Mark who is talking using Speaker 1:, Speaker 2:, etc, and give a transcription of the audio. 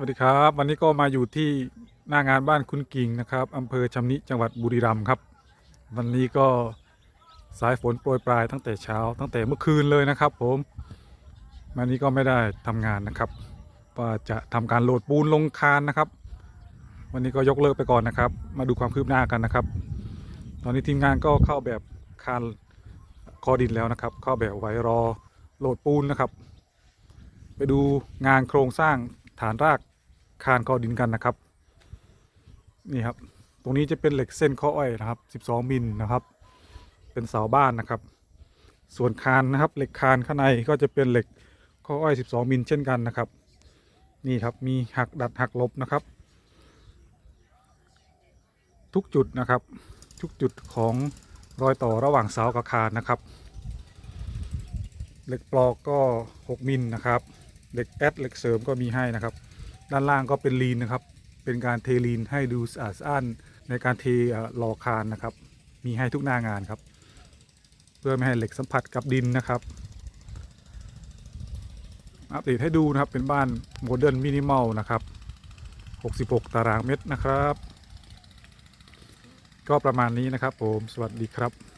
Speaker 1: วัสดีครับ วันนี้ก็มาอยู่ที่หน้างานบ้านคุณกิ่งนะครับอำเภอชำนิจังหวัดบุรีรัมย์ครับ วันนี้ก็สายฝนโปรยปลายตั้งแต่เช้า ตั้งแต่เมื่อคืนเลยนะครับ ผมวันนี้ก็ไม่ได้ทำงานนะครับว่าจะทำการโหลดปูนลงคานนะครับ วันนี้ก็ยกเลิกไปก่อนนะครับ มาดูความคืบหน้ากันนะครับ ตอนนี้ทีมงานก็เข้าแบบคานคอดินแล้วนะครับ เข้าแบบไว้รอโหลดปูนนะครับ ไปดูงานโครงสร้าง ฐานรากคานคอดินกันนะครับ นี่ครับ ตรงนี้จะเป็นเหล็กเส้นข้ออ้อยนะครับ 12 มิลนะครับ เป็นเสาบ้านนะครับ ส่วนคานนะครับ เหล็กคานข้างในก็จะเป็นเหล็กข้ออ้อย 12 มิลเช่นกันนะครับ นี่ครับมีหักดัดหักลบนะครับ ทุกจุดนะครับ ทุกจุดของรอยต่อระหว่างเสากับคานนะครับ เหล็กปลอกก็ 6 มิลนะครับ เหล็กแอดเหล็กเสริมก็มีให้นะครับ ด้านล่างก็เป็นลีนนะครับ เป็นการเทลีนให้ดูสะอาดสะอ้านในการเทหล่อคานนะครับ มีให้ทุกหน้างานครับ เพื่อไม่ให้เหล็กสัมผัสกับดินนะครับอัปเดตให้ดูนะครับเป็นบ้านโมเดิร์นมินิมอลนะครับ 66 ตารางเมตรนะครับ ก็ประมาณนี้นะครับผม สวัสดีครับ